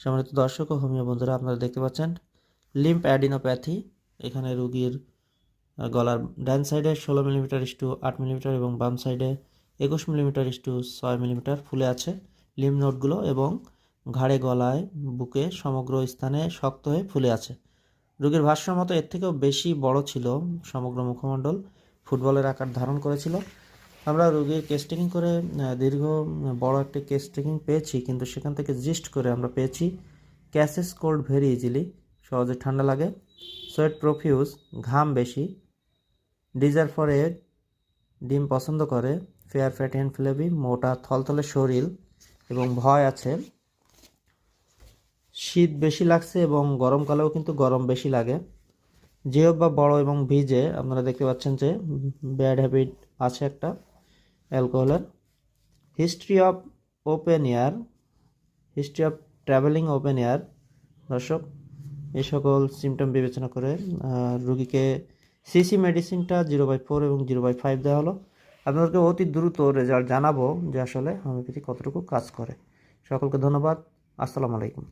সম্মানিত দর্শক ও হোমিও বন্ধুরা, আপনারা দেখতে পাচ্ছেন লিম্প অ্যাডিনোপ্যাথি। এখানে রুগীর গলার ডান সাইডে ষোলো মিলিমিটার ইস্টু আট মিলিমিটার এবং বাম সাইডে একুশ মিলিমিটার ইস্টু ছয় মিলিমিটার ফুলে আছে লিম্প নোটগুলো এবং ঘাড়ে, গলায়, বুকে সমগ্র স্থানে শক্ত হয়ে ফুলে আছে। রোগীর ভাষ্য মতো এর থেকেও বেশি বড় ছিল সমগ্র মুখমণ্ডল ফুটবলের আকার ধারণ করেছিল। আমরা রোগীর কেস কেস্টিং করে দীর্ঘ বড় একটি কেস্টিং পেয়েছি, কিন্তু সেখান থেকে জিস্ট করে আমরা পেয়েছি ক্যাসেস কোল্ড ভেরি ইজিলি, সহজে ঠান্ডা লাগে, সোয়েট প্রফিউজ, ঘাম বেশি, ডিজার ফর এগ, ডিম পছন্দ করে, ফেয়ার ফ্যাট অ্যান্ড ফ্লেভি, মোটা থলথলে শরীর এবং ভয় আছে। শীত বেশি লাগছে এবং গরমকালেও কিন্তু গরম বেশি লাগে। যেও বা বড় এবং ভিজে, আপনারা দেখতে পাচ্ছেন যে ব্যাড হ্যাবিট আছে একটা। অ্যালকোহলের history of open air, history of travelling open air. দর্শক এই সকল সিমটম বিবেচনা করে রুগীকে সিসি মেডিসিনটা জিরো বাই ফোর এবং জিরো বাই ফাইভ দেওয়া হলো। আপনাদেরকে অতি দ্রুত রেজাল্ট জানাব যে আসলে হোমিওপ্যাথি কতটুকু কাজ করে। সকলকে ধন্যবাদ। আসসালামু আলাইকুম।